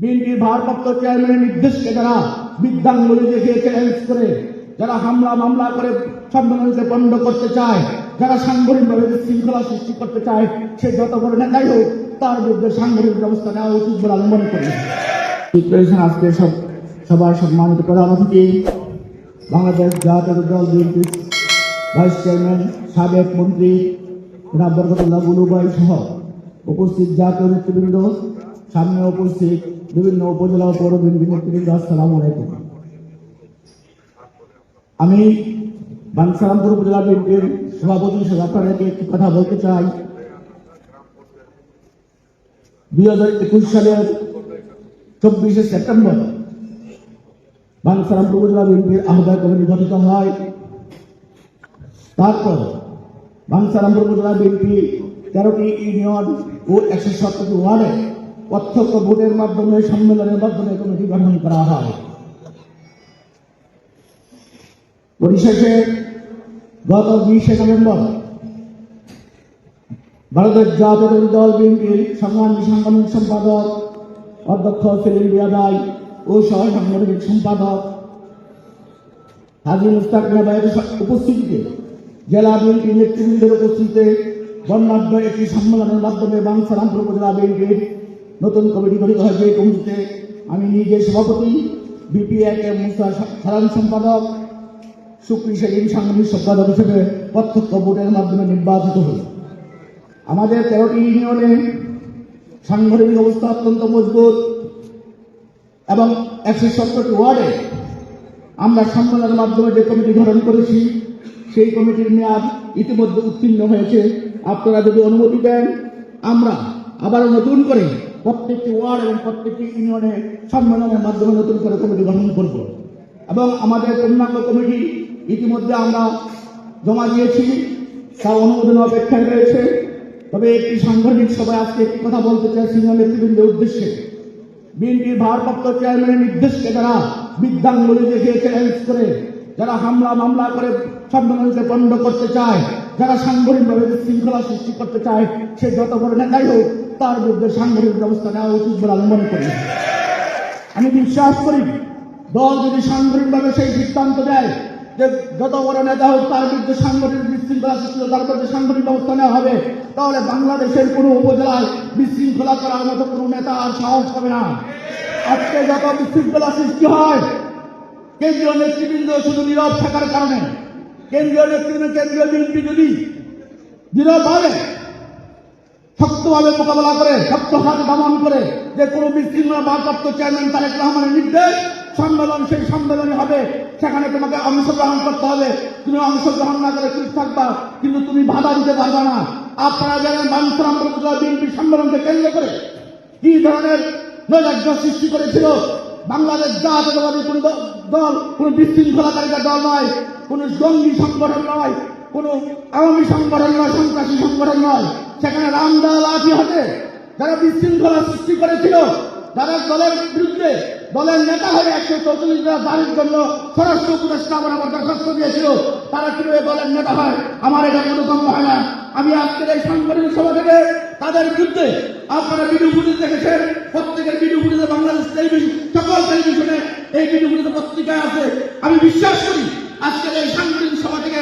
বিএনপির ভারপ্রাপ্ত চেয়ারম্যানের নির্দেশকে যারা বিদ্যাঙ্গুলি দেখিয়ে চ্যালেঞ্জ করে, যারা হামলা মামলা করে সম্মেলনকে বন্ধ করতে চায়, যারা সাংগঠনিকভাবে শৃঙ্খলা সৃষ্টি করতে চায়, সে যত বড় নেতাই হোক, তার বিরুদ্ধে সাংগঠনিক ব্যবস্থা নেওয়া উচিত বলে আমি মনে করি। আজকে সব, সবার সম্মানিত প্রধান অতিথি, বাংলাদেশ জাতীয় দল বিএনপির ভাইস চেয়ারম্যান, সাবেক মন্ত্রী বরকতুল্লাহ বুলুবাই সহ উপস্থিত জাতীয় নেতৃবৃন্দ সামনে উপস্থিত বিভিন্ন উপজেলা পৌর নেতৃবৃন্দ আসসালাম আলাইকুম। আমি বানসারামপুর উপজেলা বিএনপির সভাপতি হিসেবে আপনাদেরকে একটি কথা বলতে চাই। দুই হাজার একুশ সালের চব্বিশে সেপ্টেম্বর বানসারামপুর উপজেলা বিএনপির আহ্বায়ক কমিটি গঠিত হয়। তারপর বাংসারামপুর উপজেলা বিএনপি তেরোটি ইউনিয়ন ও একশো সতেরোটি ওয়ার্ডে প্রত্যক্ষ ভোটের মাধ্যমে, সম্মেলনের মাধ্যমে কমিটি গঠন করা হয়। পরিশেষে গত বিশে নভেম্বর ভারতের জাতীয় দল বিএনপির সংগ্রামী সাংগঠনিক সম্পাদক, অধ্যক্ষ সেলিম বিয়াদাই ও সহ সাংগঠনিক সম্পাদক হাজি মুস্তাক নাবায়ের উপস্থিতিতে জেলা বিএনপি নেতৃবৃন্দের উপস্থিতিতে বর্ণাঢ্য একটি সম্মেলনের মাধ্যমে বাংসারামপুর উপজেলা বিএনপির নতুন কমিটি গঠিত হয়েছে এই কমিটিতে। আমি নিজে সভাপতি বিপিএ কে মুসা সাধারণ সম্পাদক সুপ্রি সেলিম সাংগঠনিক সম্পাদক হিসেবে প্রত্যক্ষ ভোটের মাধ্যমে নির্বাচিত হই। আমাদের তেরোটি ইউনিয়নে সাংগঠনিক অবস্থা অত্যন্ত মজবুত এবং একশো সত্তরটি ওয়ার্ডে আমরা সম্মেলনের মাধ্যমে যে কমিটি গঠন করেছি, সেই কমিটির মেয়াদ ইতিমধ্যে উত্তীর্ণ হয়েছে। আপনারা যদি অনুমতি দেন, আমরা আবারও নতুন করে প্রত্যেকটি ওয়ার্ড এবং প্রত্যেকটি ইউনিয়নে সম্মেলনের মাধ্যমে নতুন করে কমিটি গঠন করব। এবং আমাদের পূর্ণাঙ্গ কমিটি ইতিমধ্যে আমরা জমা দিয়েছি। তার অনুমোদন অপেক্ষায় রয়েছে। তবে একটি সাংগঠনিক সভায় আজকে একটি কথা বলতে চাই সিনিয়র নেতৃবৃন্দের উদ্দেশ্যে। বিএনপির ভারপ্রাপ্ত চেয়ারম্যানের নির্দেশকে যারা বিদ্যাঙ্গুলি দেখিয়ে চ্যালেঞ্জ করে, যারা হামলা, মামলা করে সম্মেলনকে বন্ধ করতে চায়, যারা সাংগঠনিকভাবে শৃঙ্খলা সৃষ্টি করতে চায়, সে যত বড় নেতাই হোক তার বিরুদ্ধে সাংগঠনিক ব্যবস্থা নেওয়া উচিত বলে আমি মনে করি। আমি বিশ্বাস করি, দল যদি সাংগঠনিকভাবে সেই সিদ্ধান্ত দেয় যে যত বড় নেতা হোক তার বিরুদ্ধে সাংগঠনিক বিশৃঙ্খলা সৃষ্টি তার বিরুদ্ধে সাংগঠনিক ব্যবস্থা নেওয়া হবে, তাহলে বাংলাদেশের কোনো উপজেলায় বিশৃঙ্খলা করার মতো কোনো নেতা আর সাহস হবে না। আজকে যত বিশৃঙ্খলা সৃষ্টি হয়, কেন্দ্রীয় নেতৃবৃন্দ শুধু নীরব থাকার কারণে, কেন্দ্রীয় নেতৃবৃন্দ, কেন্দ্রীয় বিএনপি যদি নীরবভাবে শক্তভাবে মোকাবেলা করে শক্ত হাত দমন করে যে কোনো বিশৃঙ্খলা ভারপ্রাপ্ত চেয়ারম্যান তারেক রহমানের নির্দেশ সম্মেলন, সেই সম্মেলনে হবে। সেখানে তোমাকে অংশগ্রহণ করতে হবে। তুমি অংশগ্রহণ না করে চুপ থাকবা, কিন্তু তুমি বাধা দিতে পারবে না। আপনারা জানেন বাঞ্ছরাম বিএনপি সম্মেলনকে কেন্দ্র করে কি ধরনের নৈরাজ্য সৃষ্টি করেছিল? বাংলাদেশ জাতীয়তাবাদী কোন দল, কোন বিশৃঙ্খলাকারীদের দল নয়, কোন জঙ্গি সংগঠন নয়, কোন আওয়ামী সংগঠন নয়, সন্ত্রাসী সংগঠন নয়। সেখানে রামদাল আছি হাতে। যারা বিশৃঙ্খলা সৃষ্টি করেছিল, যারা দলের বিরুদ্ধে দলের নেতা হয়ে একশো চৌচল্লিশ দাঁড়ির জন্য স্বরাষ্ট্র উপদেষ্টা বরাবর দরখাস্ত দিয়েছিল, তারা কীভাবে দলের নেতা হয়? আমার এটা বোধগম্য হয় না। আমি আজকের এই সাংগঠনিক সভা থেকে তাদের বিরুদ্ধে আপনারা ভিডিও ফুটেজ দেখেছেন, প্রত্যেকের ভিডিও ফুটেজে বাংলাদেশ টেলিভিশন, সকল টেলিভিশনে এই ভিডিও ফুটেজ পত্রিকায় আছে। আমি বিশ্বাস করি আজকের এই সাংগঠনিক সভা থেকে